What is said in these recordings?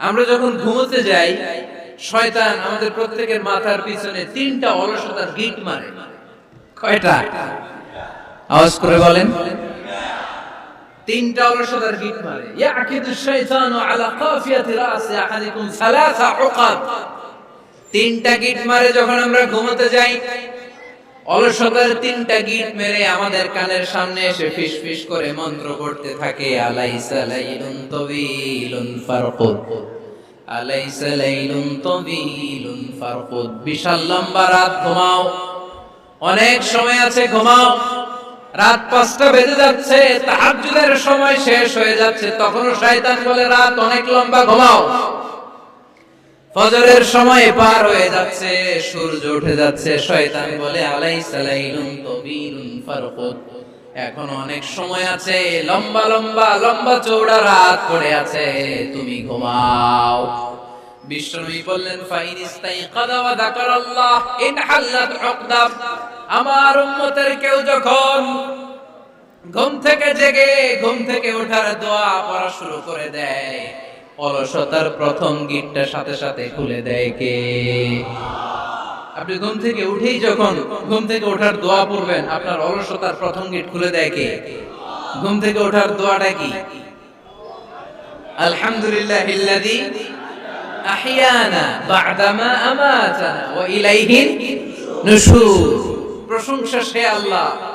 আমরা যখন ঘুমোতে যাই, শয়তান আমাদের প্রত্যেকের মাথার পিছনে তিনটা অলসতার গিট মারে। কয়টা? আওয়াজ করে বলেন। তিনটা অলসতার গিট মারে। ইয়াকিদু শাইতানু আলা কাফিয়াতি রাসি আহাদিকুম সালাসা তিনটা গিট মারে যখন আমরা ঘুমোতে যাই অলসতার তিনটা গিট মেরে আমাদের কানের সামনে এসে ফিস ফিস করে মন্ত্র পড়তে থাকে, আলাইসা লাইলুন তাওয়িলুন ফারকুদ। আলাইসা লাইলুন তাওয়িলুন ফারকুদ। বিশাল লম্বা রাত, ঘুমাও। অনেক সময় আছে, ঘুমাও। রাত পাঁচটা বেজে যাচ্ছে, তাহাজ্জুদের সময় শেষ হয়ে যাচ্ছে, তখনও শয়তান বলে, রাত অনেক লম্বা, ঘুমাও। ফজরের সময় পার হয়ে যাচ্ছে, সূর্য উঠে যাচ্ছে, শয়তান বলে, আলাইসা লাইলুন তাওয়িলুন ফারকুদ। এখন অনেক সময় আছে, লম্বা লম্বা লম্বা চৌড়া রাত পড়ে আছে, তুমি ঘুমাও। বিশ্বনবী বললেন, ফাইন ইস্তাইকাদা ওয়া ইন হাল্লাত উকদা। আমার উম্মতের কেউ যখন ঘুম থেকে জেগে, ঘুম থেকে ওঠার দোয়া পড়া শুরু করে দেয় অলসতার প্রথম গিটটা সাথে সাথে খুলে দেয় কে? আপনি ঘুম থেকে উঠেই যখন ঘুম থেকে ওঠার দোয়া পড়বেন, আপনার অলসতার প্রথম গিট খুলে দেয় কে? ঘুম থেকে ওঠার দোয়াটা কি? আলহামদুলিল্লাহ ইল্লাযী আহইয়ানা বা'দামা আমাতানা ওয়া ইলাইহিন নুশুর। প্রশংসা সে আল্লাহ।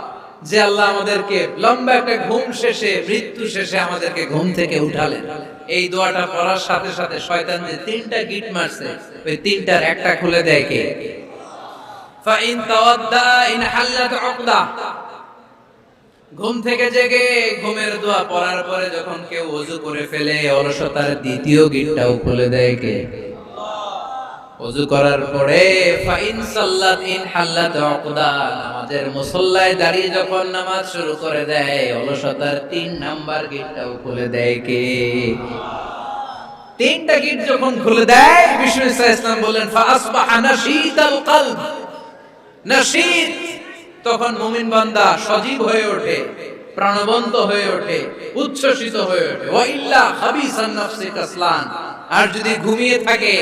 যে আল্লাহ আমাদেরকে লম্বা একটা ঘুম শেষে, মৃত্যু শেষে আমাদেরকে ঘুম থেকে উঠালেন। এই দোয়াটা পড়ার সাথে সাথে শয়তান যে তিনটা গিট মারছে, ওই তিনটার একটা খুলে দেয় কে? Fine তাওয়াদ্দা in হাল্লাত উকদা। ঘুম থেকে জেগে ঘুমের দোয়া পড়ার পরে যখন কেউ ওযু করে ফেলে অলসতার দ্বিতীয় গিটটাও খুলে দেয় কে? ওযু করার পরে, ফাইন সাল্লাত ইন হাল্লাত উকদা মুসল্লায় দাঁড়িয়ে যখন নামাজ শুরু করে দেয়, অলসতার তিন নাম্বার খুলে দেয় কে? তিনটা যখন খুলে দেয় ইসলাম ফাসবাহা নাশীতাল কলব। নাশীত তখন মুমিন বান্দা সজীব হয়ে ওঠে, প্রাণবন্ত হয়ে ওঠে, উচ্ছ্বসিত হয়ে ওঠে। ওয়াইল্লা খাবিসান নাফসি কাসলান আর যদি ঘুমিয়ে থাকে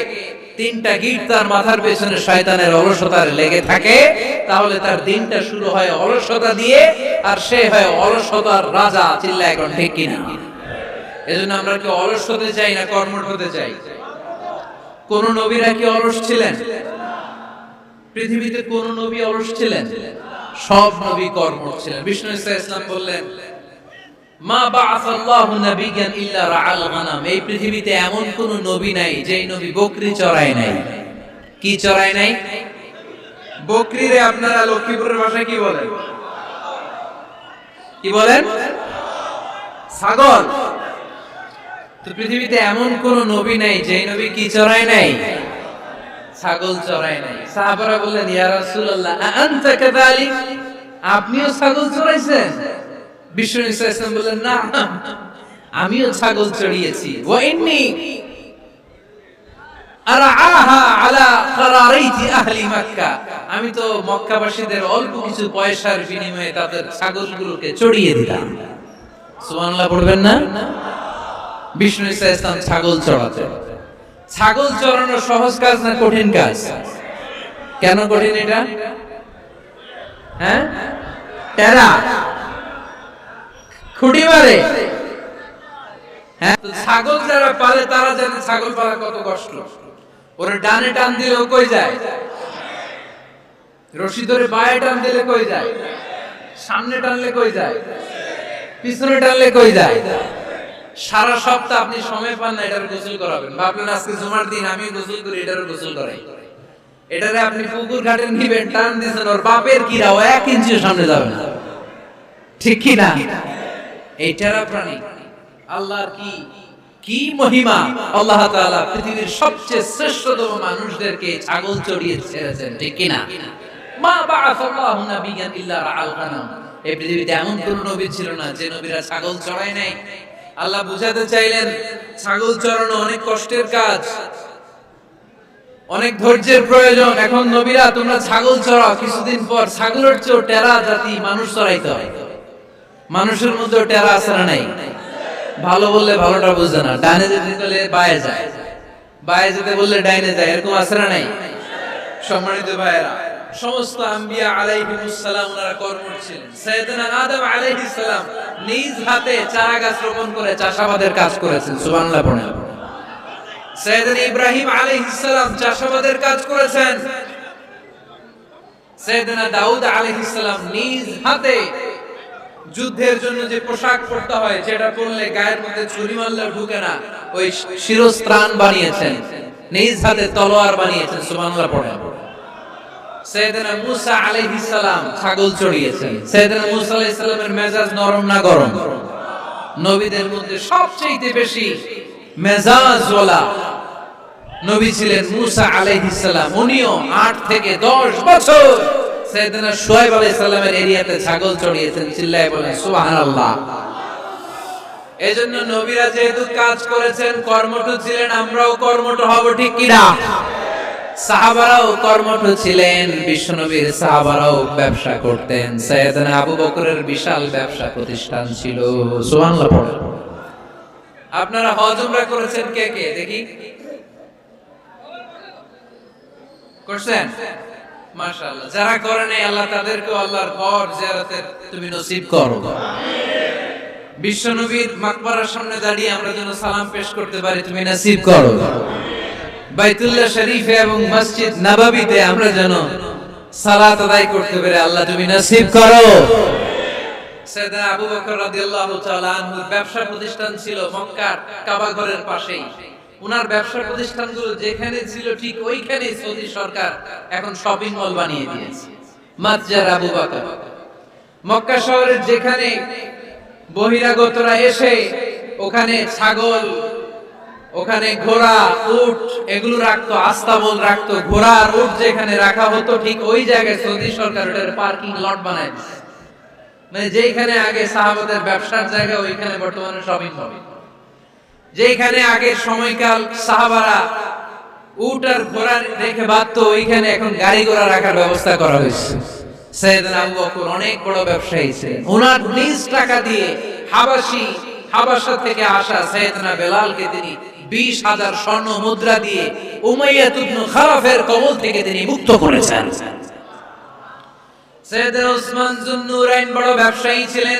তিনটা গিট তার মাথার পেছনে শয়তানের অলসতার লেগে থাকে, তাহলে তার দিনটা শুরু হয় অলসতা দিয়ে, আর সে হয় অলসতার রাজা, চিল্লা এখন ঠিক কিনা? এজন্য আমরা কি অলস হতে চাই না কর্মঠ হতে চাই? কোন নবীরা কি অলস ছিলেন? পৃথিবীতে কোন নবী অলস ছিলেন? সব নবী কর্মঠ ছিলেন। বিষ্ণু ইসা ইসলাম বললেন মা বাআসাল্লাহু নাবিয়ান ইল্লা রাআল গানাম। এই পৃথিবীতে এমন কোন নবী নাই, যেই নবী বকরি চড়ায় নাই। কি চড়ায় নাই? বকরি রে আপনারা ভাষায় কি বলেন? কি বলেন? ছাগল। তো পৃথিবীতে এমন কোন নবী নাই, যেই নবী কি চড়ায় নাই? ছাগল চড়ায় নাই। সাহাবারা বললেন, ইয়া রাসূলুল্লাহ আনতা কাযালিক? আপনিও ছাগল চড়াইছেন? বিষ্ণু ইসলাম বললেন, না আমিও ছাগল চড়িয়েছি। ওয়া ইন্নী আমি তো মক্কাবাসীদের অল্প কিছু পয়সার বিনিময়ে তাদের ছাগলগুলোকে চড়িয়ে দিলাম। সুবহানাল্লাহ পড়বেন না? বিষ্ণু ইসলাম ছাগল চড়াতে। ছাগল চড়ানো সহজ কাজ না কঠিন কাজ? কেন কঠিন এটা? হ্যাঁ? টেরা খুঁটি মারে। হ্যাঁ ছাগল যারা পালে, তারা জানে ছাগল পালা কত কষ্ট। ওরা ডানে টান দিলেও কই যায়? রশি ধরে বায়ে টান দিলে কই যায়? সামনে টানলে কই যায়? পিছনে টানলে কই যায়? সারা সপ্তাহ আপনি সময় পান না এটার গোসল করাবেন। ভাবলেন আজকে জুমার দিন আমি গোসল করি, এটারও গোসল করাই। এটারে আপনি পুকুর ঘাটে নিবেন, টান দিয়েছেন, ওর বাপের কিরা ও এক ইঞ্চি সামনে যাবে না। ঠিক কি না? এই টেরা প্রাণী। আল্লাহর কি কি মহিমা? আল্লাহ তাআলা পৃথিবীর সবচেয়ে শ্রেষ্ঠতম মানুষদেরকে ছাগল চড়িয়ে ছেড়েছেন, ঠিক কি না মা বাআসাল্লাহু ইল্লা রাআল গানাম। এই পৃথিবীতে এমন কোন নবী ছিল না যে নবীরা ছাগল চড়ায় নাই। আল্লাহ বুঝাতে চাইলেন, ছাগল চড়ানো অনেক কষ্টের কাজ, অনেক ধৈর্যের প্রয়োজন। এখন নবীরা, তোমরা ছাগল চড়াও, কিছুদিন পর ছাগলের চোর টেরা জাতি মানুষ চড়াইতে হয়। মানুষের মধ্যে টেরা আছে না নাই? ভালো বললে ভালোটা বুঝে না। ডানে যেতে গেলে বায়ে যায়। বায়ে যেতে বললে ডাইনে যায়। এরকম আছে না নাই? সম্মানিত ভাইয়েরা, সমস্ত আম্বিয়া আলাইহিমুস সালাম ওনারা কর্মঠ ছিলেন সাইয়েদনা আদম আলাইহিস সালাম নিজ হাতে চারা গাছ রোপণ করে চাষাবাদের কাজ করেছেন। সুবহানাল্লাহ পড়ে সাইয়েদনা ইব্রাহিম আলাইহিস সালাম চাষাবাদের কাজ করেছেন। সাইয়েদনা দাউদ আলাইহিস সালাম নিজ হাতে যুদ্ধের জন্য যে পোশাক পরতে হয় যেটা পরলে গায়ের মধ্যে ছুরি মারলে ঢুকে না। ওই শিরস্ত্রাণ বানিয়েছেন, নিজ হাতে তলোয়ার বানিয়েছেন, সুবহানাল্লাহ পড়ে ছাগল চড়িয়েছেন। মেজাজ নরম না গরম? নবীদের মধ্যে সবচেয়ে বেশি নবী ছিলেন মুসা উনিও 8 থেকে 10 বছর সৈয়দনা সালামের এরিয়াতে ছাগল চড়িয়েছেন, চিল্লায় বলেন নবীরা যেহেতু কাজ করেছেন ছিলেন, আমরাও হব, ঠিক সাহাবারাও ছিলেন সাহাবারাও ব্যবসা করতেন। আবু বকরের বিশাল ব্যবসা প্রতিষ্ঠান ছিল। সুবহানাল্লাহ আপনারা হজ উমরা করেছেন কে কে? দেখি। করছেন মাশাআল্লাহ। যারা করে নাই আল্লাহ তাদেরকে আল্লাহর ঘর জিয়ারতের তুমি নসিব করো। বিশ্বনবীর মাকবারার সামনে দাঁড়িয়ে আমরা যেন সালাম পেশ করতে পারি তুমি নসিব করো। বাইতুল্লাহ শরীফে এবং মসজিদ নববীতে আমরা যেন সালাত আদায় করতে পারি আল্লাহ তুমি নসিব করো। সাইয়েদনা আবু বকর রাদিয়াল্লাহু তাআলা আনহুর ব্যবসা প্রতিষ্ঠান ছিল মক্কার কাবা ঘরের পাশেই। উনার ব্যবসা প্রতিষ্ঠানগুলো যেখানে ছিল ঠিক ওইখানে সৌদি সরকার এখন শপিং মল বানিয়ে দিয়েছে। মাতজার আবু বকর। মক্কা শহরের যেখানে বহিরাগতরা এসে ওখানে ছাগল, ওখানে ঘোড়া, উট, এগুলো রাখতো, আস্তাবল রাখতো, ঘোড়া আর উট যেখানে রাখা হতো, ঠিক ওই জায়গায় সৌদি সরকার ওটার পার্কিং লট বানায় মানে যেখানে আগে সাহাবাদের ব্যবসার জায়গা, ওইখানে বর্তমানে শপিং মল। যেখানে আগের সময়কাল সাহাবারা উট আর ঘোড়া রেখে বাঁধতো, ওইখানে এখন গাড়ি ঘোড়া রাখার ব্যবস্থা করা হয়েছে। হাবাসি থেকে আসা বিশ হাজার স্বর্ণ মুদ্রা দিয়ে কবল থেকে তিনি মুক্ত করেছেন। উসমান বড় ব্যবসায়ী ছিলেন।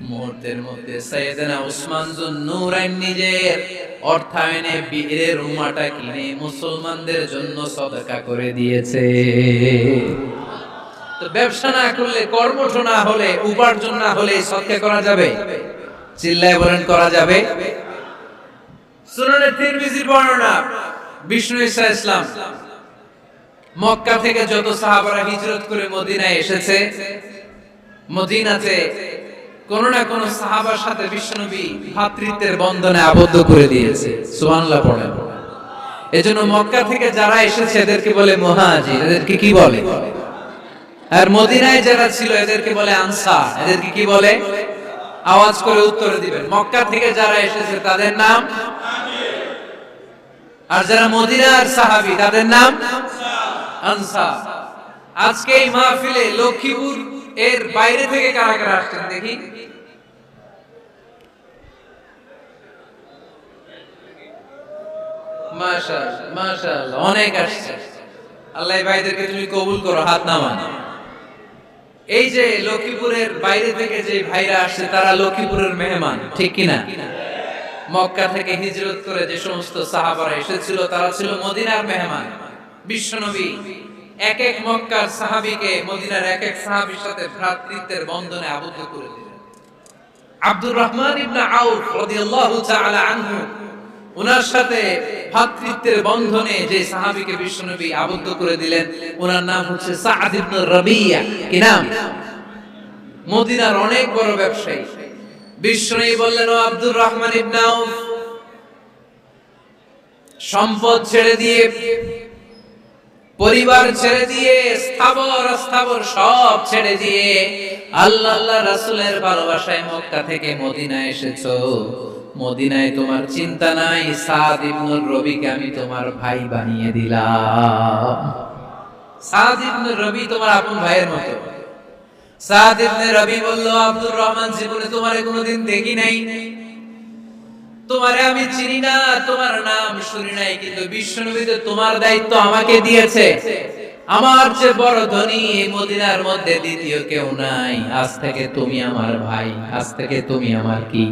মুহূর্তের মধ্যে সাইয়েদনা উসমান জুন্নুরাইন নিজের অর্থায়নে বীরের উমাটা কিনে মুসলমানদের জন্য সদকা করে দিয়েছে। তো ব্যবসা না করলে, কর্মঠ না হলে, উপার্জন না হলে সদকা করা যাবে? চিল্লায় বলেন, করা যাবে? সুনানে তিরমিজির বর্ণনা, বিষ্ণু ঈসা ইসলাম, মক্কা থেকে যত সাহাবারা হিজরত করে মদিনায় এসেছে, মদিনাতে কোন না কোন সাহাবার সাথে ভাতৃত্বের বন্ধনে আবদ্ধ করে দিয়েছে। পড়েন এজন্য মক্কা থেকে যারা এসেছে, এদেরকে বলে এদেরকে কি বলে? আর মদিনায় যারা ছিল, এদেরকে বলে এদেরকে কি বলে? আওয়াজ করে উত্তর দিবেন। মক্কা থেকে যারা এসেছে, তাদের নাম? আর যারা মদিনার সাহাবী, তাদের নাম? আনসার। আজকে এই মাহফিলে লক্ষ্মীপুর এর বাইরে থেকে কারা কারা আসছেন দেখি। এই যে লক্ষ্মীপুরের বাইরে থেকে যে ভাইরা আসছে, তারা ঠিক কিনা? মক্কা থেকে করে যে সমস্ত সাহাবারা এসেছিল, তারা ছিল মেহমান, বিশ্বনবী। এক এক মক্কার সাহাবীকে, মদিনার এক এক সাহাবীর সাথে ভ্রাতৃত্বের বন্ধনে আবদ্ধ করে দিলেন। আব্দুর রহমান ইবনে আউফ রাদিয়াল্লাহু তাআলা আনহু ওনার সাথে ভ্রাতৃত্বের বন্ধনে যে সাহাবীকে বিশ্বনবী আবদ্ধ করে দিলেন ওনার নাম হচ্ছে সাআদ ইবনে রাবিয়া। কি নাম? মদিনার অনেক বড় ব্যবসায়ী। বিশ্বনবী বললেন, ও আব্দুর রহমান ইবনে আউফ, সম্পদ ছেড়ে দিয়ে পরিবার ছেড়ে দিয়ে, স্থাবর অস্থাবর সব ছেড়ে দিয়ে আল্লাহ আল্লাহ রাসূলের ভালোবাসায় মক্কা থেকে মদিনায় এসেছ। মদিনায় তোমার চিন্তা নাই, সাদ ইবনুর রবিকে আমি তোমার ভাই বানিয়ে দিলাম। সাদ ইবনুর রবি তোমার আপন ভাইয়ের মতো। সাদ ইবনে রবি বলল, আব্দুর রহমান জীবনে তোমারে কোনোদিন দেখি নাই। তোমারে আমি চিনি না, তোমার নাম শুনি নাই, কিন্তু বিশ্বনবীতে তোমার দায়িত্ব আমাকে দিয়েছে। আমার যে বড় ধনী, এই মদিনার মধ্যে দ্বিতীয় কেউ নাই। আজ থেকে তুমি আমার ভাই, আজ থেকে তুমি আমার কি?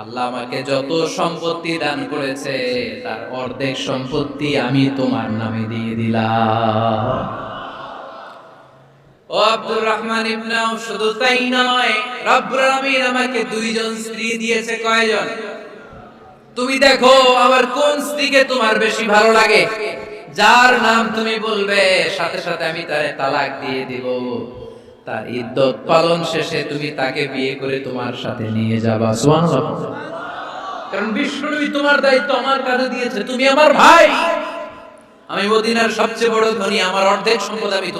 আল্লাহ আমাকে যত সম্পত্তি দান করেছে, তার অর্ধেক সম্পত্তি আমি তোমার নামে দিয়ে দিলাম। ও আব্দুর রহমান ইবনে আউফ, শুধু তাই নয়, রব্বুল আলামিন আমাকে দুইজন স্ত্রী দিয়েছে, কয়জন? তুমি দেখো আমার কোন স্ত্রীকে তোমার বেশি ভালো লাগে? যার নাম তুমি বলবে, সাথে সাথে আমি তারে তালাক দিয়ে দিব। তার ইদ্যত পালন শেষে তুমি তাকে বিয়ে করে তোমার সাথে নিয়ে যাবা। সুবহানাল্লাহ। কারণ বিশ্বনবী তোমার দায়িত্ব, আমার কাছে দিয়েছে। তুমি আমার ভাই। আমি মদিনার সবচেয়ে বড় ধনী, আমার অর্ধেক সম্পদ আমি